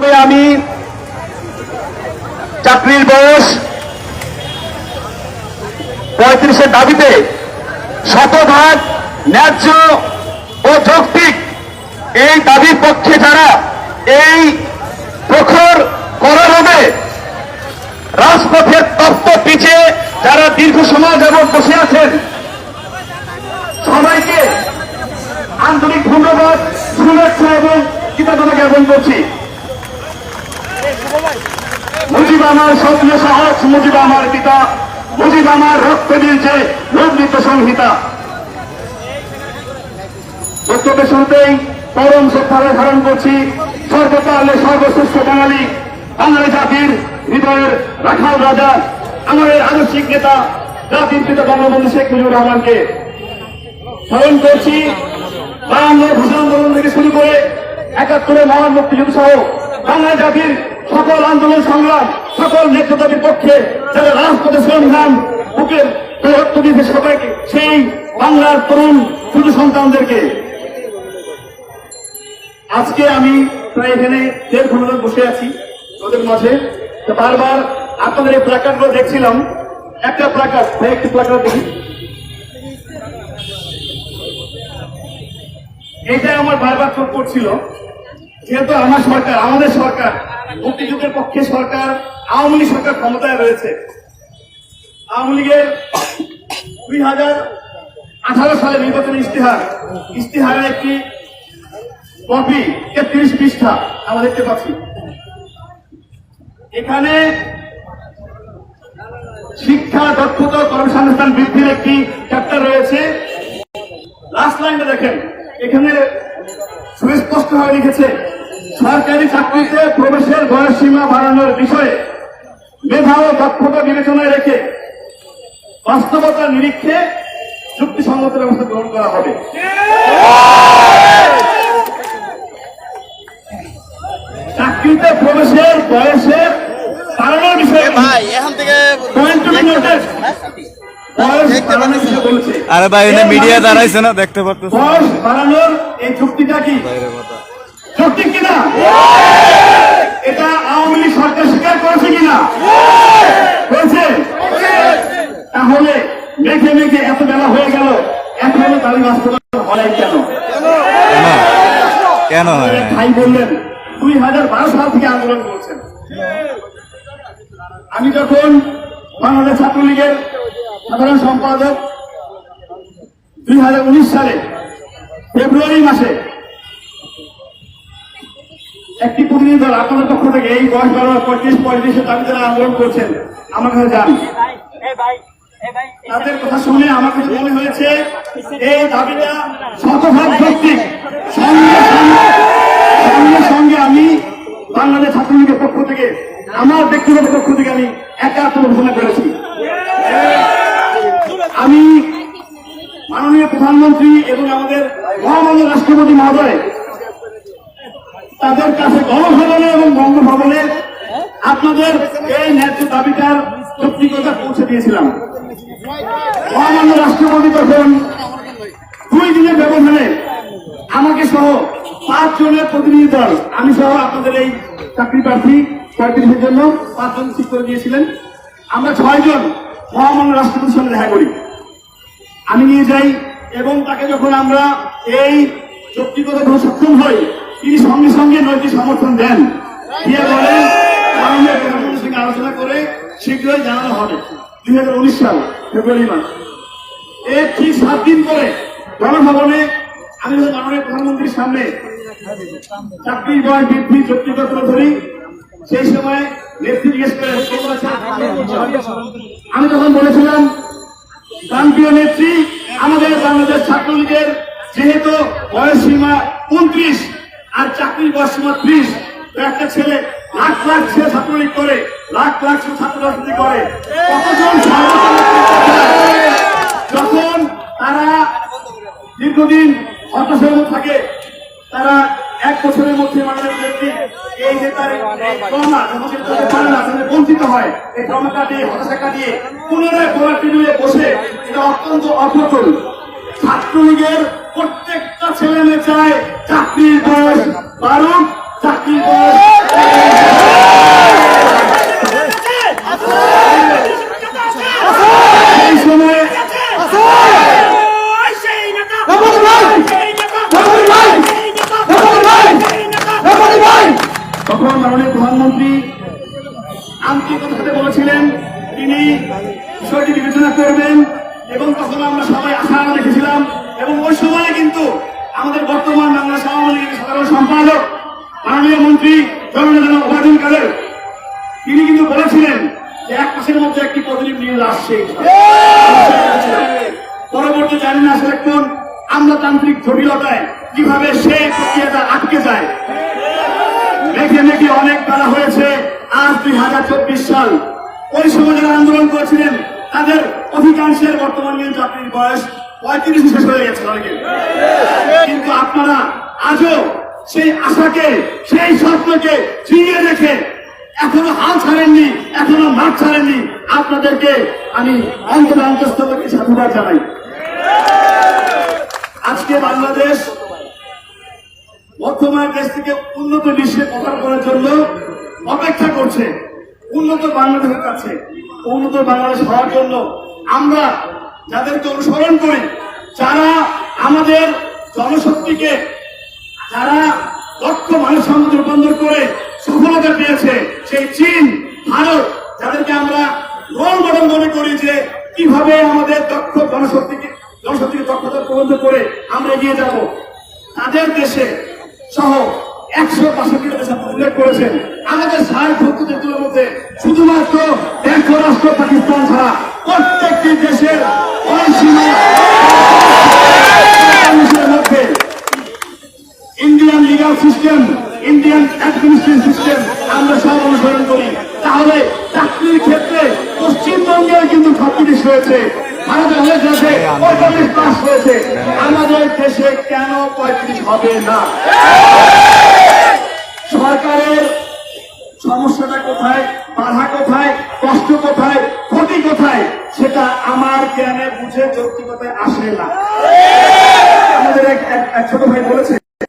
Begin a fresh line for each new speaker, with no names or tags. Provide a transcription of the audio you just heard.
তবে আমি চাকরির বয়স পঁয়ত্রিশের দাবিতে শতভাগ ন্যায্য ও যৌক্তিক এই দাবির পক্ষে যারা এই প্রখর করবে রাজপথের তত্ত্ব পিছে যারা দীর্ঘ সময় যাবৎ বসে আছেন, সবাইকে আন্তরিক ধন্যবাদ, শুভেচ্ছা এবং কৃতজ্ঞতা জ্ঞাপন করছি। মুজিব আমার স্বপ্ন সাহস, মুজিব আমার পিতা, মুজিব আমার রক্ত দিয়েছে লগ্নিত সংহিতা। বক্তব্যের শুরুতেই পরম শ্রদ্ধারে ধারণ করছি সর্বকালে সর্বশ্রেষ্ঠ বাঙালি বাঙালি জাতির হৃদয়ের রাখাল রাজা, আমাদের আদর্শিক নেতা জাতির পিতা বঙ্গবন্ধু শেখ মুজিবুর রহমানকে। স্মরণ করছি বাংলা ভাষা আন্দোলন থেকে শুরু করে একাত্তরের মহান মুক্তিযুদ্ধ সহ বাংলা জাতির সকল আন্দোলন সংগ্রাম, সকল নেতৃত্বের পক্ষে যারা রাজপথে সংগ্রাম বুকের রক্ত দিয়েছে সবাইকে, সেই বাংলার তরুণ শুধু সন্তানদেরকে। আজকে আমি প্রায় এখানে দেড় ঘণ্টা বসে আছি, ওদের মাঝে। বারবার আপনাদের এই প্লাকার্ড দেখছিলাম। একটা প্লাকার্ড একটি প্লাকার্ড দেখি। এটা আমার বারবার চোখ করছিল যেহেতু আমার সরকার, আমাদের সরকার মুক্তিযুদ্ধের পক্ষে সরকার, আওয়ামী লীগ সরকার ক্ষমতায় রয়েছে। আওয়ামী লীগের দুই হাজার আঠারো সালে নির্বাচনী ইস্তেহার ইস্তেহারের একটি কপি, তেত্রিশ পৃষ্ঠা আমরা দেখতে পাচ্ছি। এখানে শিক্ষা, দক্ষতা, কর্মসংস্থান বৃদ্ধির একটি চ্যাপ্টার রয়েছে। লাস্ট লাইনটা দেখেন। এখানে সুস্পষ্ট হয়ে লিখেছে সরকারি চাকরিতে প্রবেশের বয়স সীমা বাড়ানোর বিষয়ে মেধা ও দক্ষতা বিবেচনায় রেখে বাস্তবতার নিরীক্ষে যুক্তিসঙ্গত ব্যবস্থা গ্রহণ করা হবে। চাকরিতে প্রবেশের বয়সের বাড়ানোর বিষয়ে
ভাই এখান থেকে
আরে ভাই মিডিয়া দাঁড়াইছে না দেখতে
বয়স বাড়ানোর এই চুক্তিটা কি? সত্যি কিনা? এটা আওয়ামী লীগ সরকার স্বীকার করেছে কিনা? করেছে তাহলে মেঘে মেঘে এত বেলা হয়ে গেল এখনও দাবি বাস্তবায়ন হয় কেন?
কেন?
ভাই বললেন দুই হাজার বারো সাল থেকে আন্দোলন করছেন। আমি যখন বাংলাদেশ ছাত্রলীগের সাধারণ সম্পাদক দুই হাজার উনিশ সালে ফেব্রুয়ারি মাসে একটি প্রতিনিধি দল আপনাদের পক্ষ থেকে এই বয়স বারো পঁয়ত্রিশ পঁয়ত্রিশের দাবি যারা আন্দোলন করছেন। আমার কাছে যান। তাদের কথা শুনে আমার কাছে মনে হয়েছে এই দাবিটা শতভাগ সঙ্গে সঙ্গে সঙ্গে আমি বাংলাদেশ ছাত্রলীগের পক্ষ থেকে, আমার ব্যক্তিগত পক্ষ থেকে আমি একাত্ম ঘোষণা করেছি। আমি মাননীয় প্রধানমন্ত্রী এবং আমাদের মহামান্য রাষ্ট্রপতি মহোদয় তাদের কাছে গণভবনে এবং বঙ্গভবনে আপনাদের এই ন্যায্য দাবিটার যৌক্তিকতা পৌঁছে দিয়েছিলাম। মহামান্য রাষ্ট্রপতি তখন দুই দিনের ব্যবধানে আমাকে সহ পাঁচ জনের প্রতিনিধি দল, আমি সহ আপনাদের এই চাকরি প্রার্থী পঁয়ত্রিশের জন্য পাঁচজন ঠিক করে দিয়েছিলেন। আমরা ছয়জন মহামান্য রাষ্ট্রপতির সঙ্গে দেখা করি। আমি নিয়ে যাই এবং তাকে যখন আমরা এই যৌক্তিগত কোনো সক্ষম হই তিনি সঙ্গে সঙ্গে নৈতিক সমর্থন দেন দিয়ে সঙ্গে আলোচনা করে শীঘ্রই জানানো হবে, দুই হাজার উনিশ সাল, ফেব্রুয়ারি মাস এর ঠিক সাত দিন পরে গণভবনে আমি মাননীয় প্রধানমন্ত্রীর সামনে চাকরির বয়স বৃদ্ধি যৌক্তিকতা তুলে ধরি, সেই সময় নেত্রী জিজ্ঞেস করে? আমি তখন বলেছিলাম প্রান্তীয় নেত্রী, আমাদের বাংলাদেশ ছাত্রলীগের যেহেতু বয়স সীমা উনত্রিশ আর চাকরি বয়স ত্রিশ। একটা ছেলে লাখ লাখ ছেলে ছাত্রলীগ করে, লাখ লাখ ছেলে ছাত্র রাজনীতি করে। কতজন যখন তারা দীর্ঘদিন হতাশার মধ্যে থাকে, তারা এক বছরের মধ্যে বঞ্চিত হয়, এই ট্রমা কাটিয়ে, হতাশা কাটিয়ে পুনরায় পড়ার টেবিলে বসে এটা অত্যন্ত অপ্রতুল। ছাত্রলীগের প্রত্যেকটা ছেলে মেয়ে চায় চাকরির পারুক চাকরি এই সময়ে তখন মাননীয় প্রধানমন্ত্রী আন্তরিকতাতে বলেছিলেন, তিনি বিষয়টি বিবেচনা করবেন, এবং তখন আমরা সবাই আশা রেখেছিলাম, এবং ওই সময় কিন্তু আমাদের বর্তমান বাংলাদেশ আওয়ামী লীগের সাধারণ সম্পাদক, মাননীয় মন্ত্রী জননেতা ওবায়দুল কাদের। তিনি কিন্তু বলেছিলেন যে এক মাসের মধ্যে একটি পজিটিভ নিউজ আসছে পরবর্তী জানি না আসলে কোন আমলাতান্ত্রিক জটিলতায় কীভাবে সে প্রক্রিয়াটা আটকে যায়। মেঘে মেঘে অনেক বেলা হয়েছে, আজ দুই হাজার চব্বিশ সাল। ওই সময় যারা আন্দোলন করেছিলেন, তাদের অধিকাংশের বর্তমান কিন্তু চাকরির বয়স পঁয়ত্রিশ শেষ হয়ে গেছে কিন্তু আপনারা আজও সেই আশাকে, সেই স্বপ্নকে চিনিয়ে রেখে এখনও হাল ছাড়েননি, এখনও মাঠ ছাড়েননি। আপনাদেরকে আমি অন্তর অন্তস্থ সাধুবাদ জানাই। আজকে বাংলাদেশ বর্তমান দেশ থেকে উন্নত বিশ্বে পদার্পণের জন্য অপেক্ষা করছে। উন্নত বাংলাদেশের কাছে, উন্নত বাংলাদেশ হওয়ার জন্য আমরা যাদেরকে অনুসরণ করি, যারা আমাদের জনশক্তিকে, যারা লক্ষ মানুষ সম্পদ রূপান্তর করে সফলতা পেয়েছে, সেই চীন, ভারত, যাদেরকে আমরা রোল মডেল মনে করি যে কীভাবে আমাদের দক্ষ জনশক্তিকে জনশক্তিকে দক্ষতা প্রবন্ধ করে আমরা এগিয়ে যাব। তাদের দেশে সহ একশো বাষট্টি দেশ উল্লেখ করেছেন। আমাদের সার্বভৌম দেশগুলোর মধ্যে শুধুমাত্র এক রাষ্ট্র পাকিস্তান ছাড়া প্রত্যেকটি দেশের মধ্যে Indian legal system Indian administration system আমরা সব অনুসরণ করি। তাহলে চাকরির ক্ষেত্রে পশ্চিমবঙ্গের কিন্তু হয়েছে। আমাদের দেশে কেন পঁয়ত্রিশ হবে না? সরকারের সমস্যাটা কোথায়? বাধা কোথায়? কষ্ট কোথায়? আমার জ্ঞানে বুঝে যৌক্তিকতায় আসে না। আমাদের এক ছোট ভাই বলেছে